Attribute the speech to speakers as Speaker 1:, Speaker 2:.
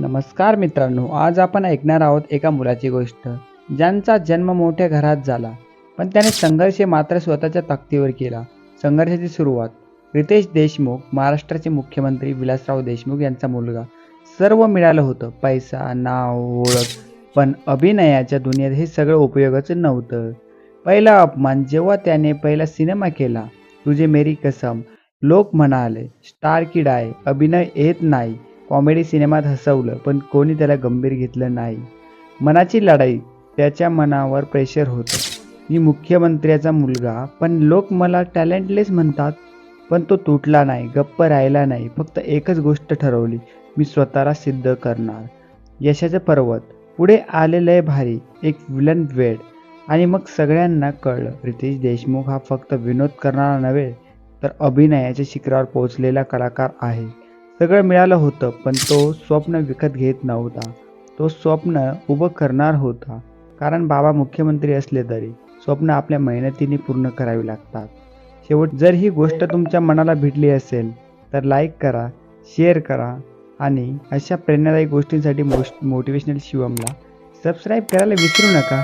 Speaker 1: नमस्कार मित्रांनो आज आपण ऐकणार आहोत एका मुलाची गोष्ट ज्यांचा जन्म मोठ्या घरात झाला पण त्याने संघर्ष मात्र स्वतःच्या ताकदीवर केला. संघर्षाची सुरुवात रितेश देशमुख महाराष्ट्राचे मुख्यमंत्री विलासराव देशमुख यांचा मुलगा. सर्व मिळालं होतं पैसा नाव ओळख पण अभिनयाच्या दुनियेत हे सगळं उपयोगाचं नव्हतं. पहिला अपमान जेव्हा त्याने पहिला सिनेमा केला तुझे मेरी कसम लोक म्हणाले स्टार किड आहे अभिनय येत नाही. कॉमेडी सिनेमात हसवलं पण कोणी त्याला गंभीर घेतलं नाही. मनाची लढाई त्याच्या मनावर प्रेशर होतं. मी मुख्यमंत्र्याचा मुलगा पण लोक मला टॅलेंटलेस म्हणतात पण तो तुटला नाही गप्प राहिला नाही फक्त एकच गोष्ट ठरवली मी स्वतःला सिद्ध करणार. यशाचं पर्वत. पुढे आलेलं भारी एक विलन वेड. आणि मग सगळ्यांना कळलं रितेश देशमुख हा फक्त विनोद करणारा नव्हे तर अभिनयाच्या शिखरावर पोहोचलेला कलाकार आहे. सगळं मिळालं होतं पण तो स्वप्न विकत घेत नव्हता. तो स्वप्न उभं करणार होता कारण बाबा मुख्यमंत्री असले तरी स्वप्न आपल्या मेहनतीने पूर्ण करावी लागतात. शेवट जर ही गोष्ट तुमच्या मनाला भिडली असेल तर लाईक करा शेअर करा आणि अशा प्रेरणादायी गोष्टींसाठी मोश मोटिवेशनल शिवमला सबस्क्राईब करायला विसरू नका.